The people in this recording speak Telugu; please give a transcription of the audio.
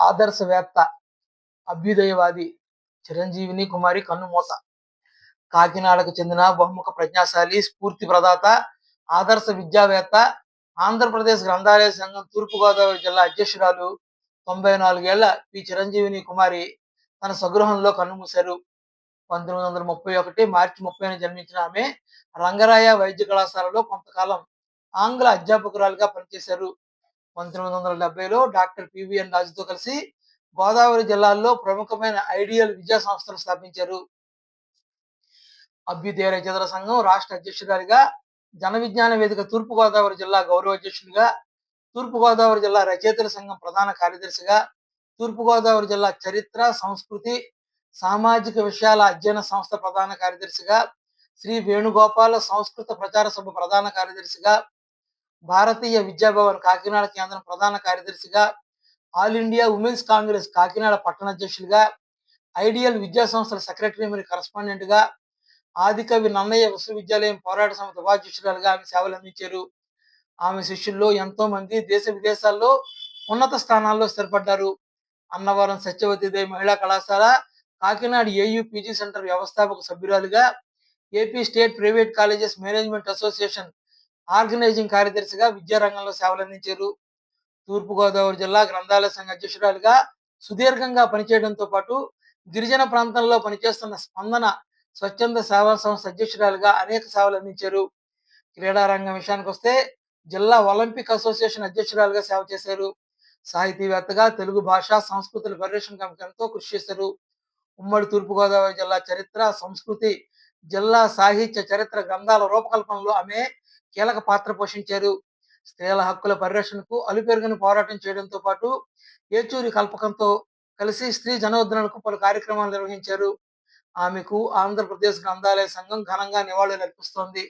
ఆదర్శవేత్త అభ్యుదయవాది చిరంజీవిని కుమారి కన్నుమూత. కాకినాడకు చెందిన బహుముఖ ప్రజ్ఞాశాలి స్ఫూర్తి ప్రదాత ఆదర్శ విద్యావేత్త ఆంధ్రప్రదేశ్ గ్రంథాలయ సంఘం తూర్పుగోదావరి జిల్లా అధ్యక్షురాలు తొంభై నాలుగేళ్ళ పి. చిరంజీవిని కుమారి తన స్వగృహంలో కన్నుమూశారు. పంతొమ్మిది వందల ముప్పై ఒకటి మార్చి ముప్పైన జన్మించిన ఆమె రంగరాయ వైద్య కళాశాలలో కొంతకాలం ఆంగ్ల అధ్యాపకురాలుగా పనిచేశారు. పంతొమ్మిది వందల డెబ్బైలో డాక్టర్ పివిఎన్ రాజుతో కలిసి గోదావరి జిల్లాల్లో ప్రముఖమైన ఐడియల్ విద్యా సంస్థలు స్థాపించారు. అభ్యుదయ రచయితల సంఘం రాష్ట్ర అధ్యక్షురాలిగా జన విజ్ఞాన వేదిక తూర్పు గోదావరి జిల్లా గౌరవ అధ్యక్షుడిగా తూర్పు గోదావరి జిల్లా రచయితల సంఘం ప్రధాన కార్యదర్శిగా తూర్పు గోదావరి జిల్లా చరిత్ర సంస్కృతి సామాజిక విషయాల అధ్యయన సంస్థ ప్రధాన కార్యదర్శిగా శ్రీ వేణుగోపాల సంస్కృత ప్రచార సభ ప్రధాన కార్యదర్శిగా భారతీయ విద్యాభవన్ కాకినాడ కేంద్రం ప్రధాన కార్యదర్శిగా all India women's Congress Kakinada పట్టణ అధ్యక్షులుగా ఐడియల్ విద్యా సంస్థల సెక్రటరీ మరియు కరస్పాండెంట్గా ఆదికవి నన్నయ్య విశ్వవిద్యాలయం పోరాట సమితి ఉపాధ్యక్షురాలుగా ఆమె సేవలు అందించారు. ఆమె శిష్యుల్లో ఎంతో మంది దేశ విదేశాల్లో ఉన్నత స్థానాల్లో స్థిరపడ్డారు. అన్నవరం సత్యవతిదేవి మహిళా కళాశాల కాకినాడ ఏయూ పీజీ సెంటర్ వ్యవస్థాపక సభ్యురాలుగా AP state private colleges management association organizing కార్యదర్శిగా విద్యారంగంలో సేవలు అందించారు. తూర్పుగోదావరి జిల్లా గ్రంథాలయ సంఘ అధ్యక్షురాలుగా సుదీర్ఘంగా పనిచేయడంతో పాటు గిరిజన ప్రాంతంలో పనిచేస్తున్న స్పందన స్వచ్ఛంద సేవా సంస్థ అధ్యక్షురాలుగా అనేక సేవలు అందించారు. క్రీడారంగం విషయానికి వస్తే జిల్లా ఒలింపిక్ అసోసియేషన్ అధ్యక్షురాలుగా సేవ చేశారు. సాహితీవేత్తగా తెలుగు భాష సంస్కృతుల పరిరక్షణ కమిటీ ఎంతో కృషి చేశారు. ఉమ్మడి తూర్పుగోదావరి జిల్లా చరిత్ర సంస్కృతి జిల్లా సాహిత్య చరిత్ర గ్రంథాల రూపకల్పనలో ఆమె కీలక పాత్ర పోషించారు. స్త్రీల హక్కుల పరిరక్షణకు అలుపెరుగని పోరాటం చేయడంతో పాటు ఏచూరి కల్పకంతో కలిసి స్త్రీ జనోద్ధరణకు పలు కార్యక్రమాలు నిర్వహించారు. ఆమెకు ఆంధ్రప్రదేశ్ గ్రంథాలయ సంఘం ఘనంగా నివాళులు అర్పిస్తోంది.